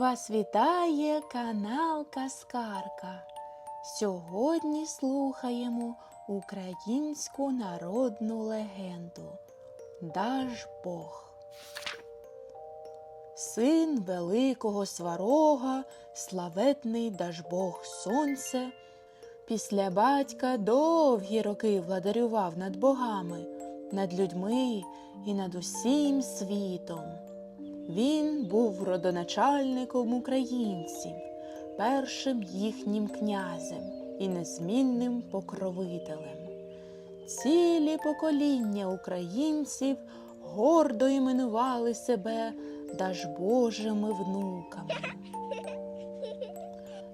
Вас вітає канал Каскарка. Сьогодні слухаємо українську народну легенду Дажбог. Син великого сварога, славетний Дажбог Сонце, після батька довгі роки владарював над богами, над людьми і над усім світом. Він був родоначальником українців, першим їхнім князем і незмінним покровителем. Цілі покоління українців гордо іменували себе Дажбожими внуками.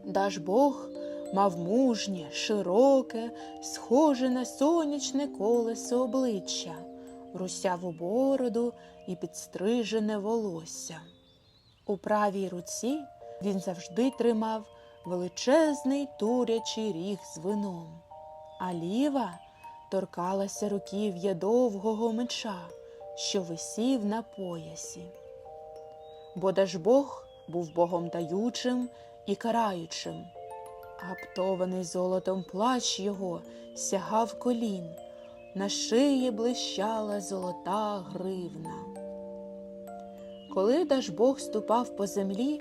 Дажбог мав мужнє, широке, схоже на сонячне колесо обличчя, русяву бороду і підстрижене волосся. У правій руці він завжди тримав величезний турячий ріг з вином, а ліва торкалася руків'я довгого меча, що висів на поясі. Бо Дажбог був богом даючим і караючим. Гаптований золотом плащ його сягав колін, на шиї блищала золота гривна. Коли Дажбог ступав по землі,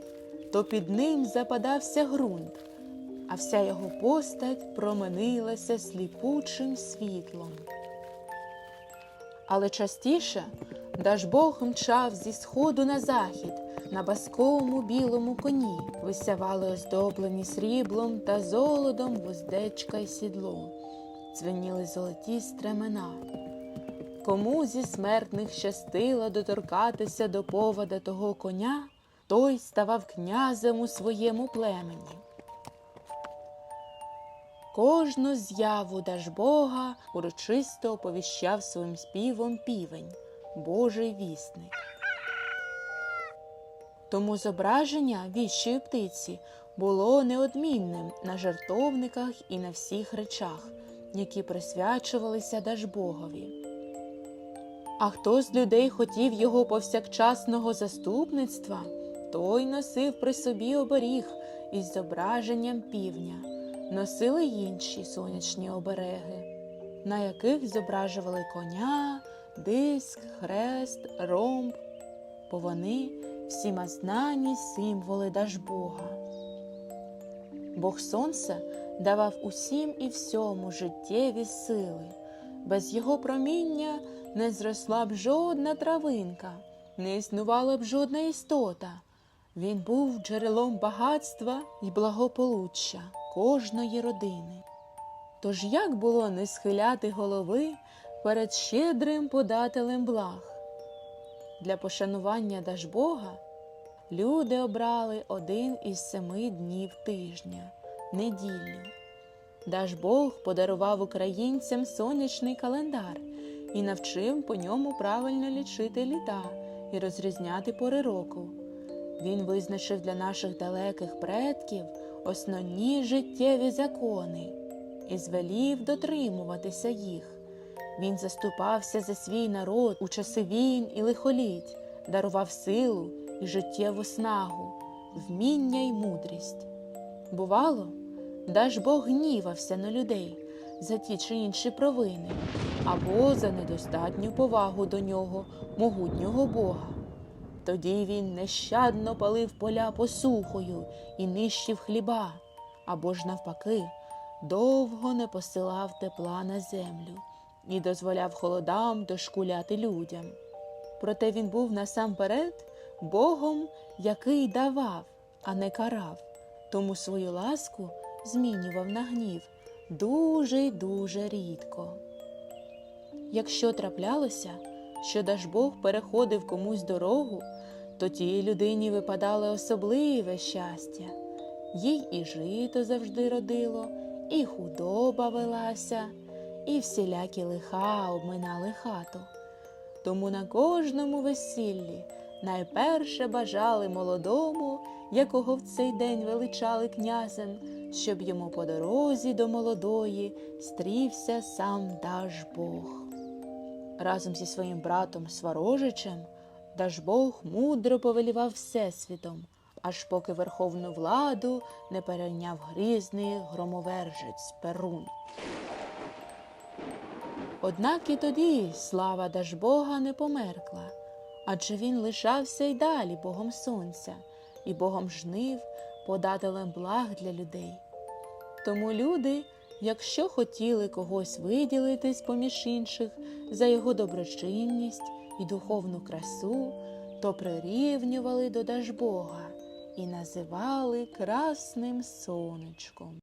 то під ним западався ґрунт, а вся його постать променилася сліпучим світлом. Але частіше Дажбог мчав зі сходу на захід на басковому білому коні, висявали оздоблені сріблом та золотом вуздечка й сідло, дзвеніли золоті стремена. Кому зі смертних щастило доторкатися до повода того коня, той ставав князем у своєму племені. Кожну з'яву Дажбога урочисто оповіщав своїм співом півень, Божий вісник. Тому зображення віщої птиці було неодмінним на жартовниках і на всіх речах, які присвячувалися Дажбогові. А хто з людей хотів його повсякчасного заступництва, той носив при собі оберіг із зображенням півня, носили інші сонячні обереги, на яких зображували коня, диск, хрест, ромб, бо вони всіма знані символи Дажбога. Бог Сонце давав усім і всьому життєві сили. Без його проміння не зросла б жодна травинка, не існувала б жодна істота. Він був джерелом багатства і благополуччя кожної родини. Тож як було не схиляти голови перед щедрим подателем благ? Для пошанування Дажбога люди обрали один із семи днів тижня неділю. Дажбог подарував українцям сонячний календар і навчив по ньому правильно лічити літа і розрізняти пори року. Він визначив для наших далеких предків основні життєві закони і звелів дотримуватися їх. Він заступався за свій народ у часи війн і лихоліть, дарував силу і життєву снагу, вміння й мудрість. Бувало, Дажбог гнівався на людей за ті чи інші провини або за недостатню повагу до нього, могутнього Бога. Тоді він нещадно палив поля посухою і нищив хліба, або ж навпаки, довго не посилав тепла на землю і дозволяв холодам дошкуляти людям. Проте він був насамперед Богом, який давав, а не карав, тому свою ласку змінював на гнів дуже й дуже рідко. Якщо траплялося, що Дажбог переходив комусь дорогу, то тій людині випадало особливе щастя. Їй і жито завжди родило, і худоба велася, і всілякі лиха обминали хату. Тому на кожному весіллі найперше бажали молодому, якого в цей день величали князем, щоб йому по дорозі до молодої стрівся сам Дажбог. Разом зі своїм братом Сварожичем Дажбог мудро повелівав Всесвітом, аж поки верховну владу не перейняв грізний громовержець Перун. Однак і тоді слава Дажбога не померкла, адже він лишався й далі Богом Сонця і Богом жнив, подателем благ для людей. Тому люди, якщо хотіли когось виділитись поміж інших за його доброчинність і духовну красу, то прирівнювали до Дажбога і називали красним сонечком.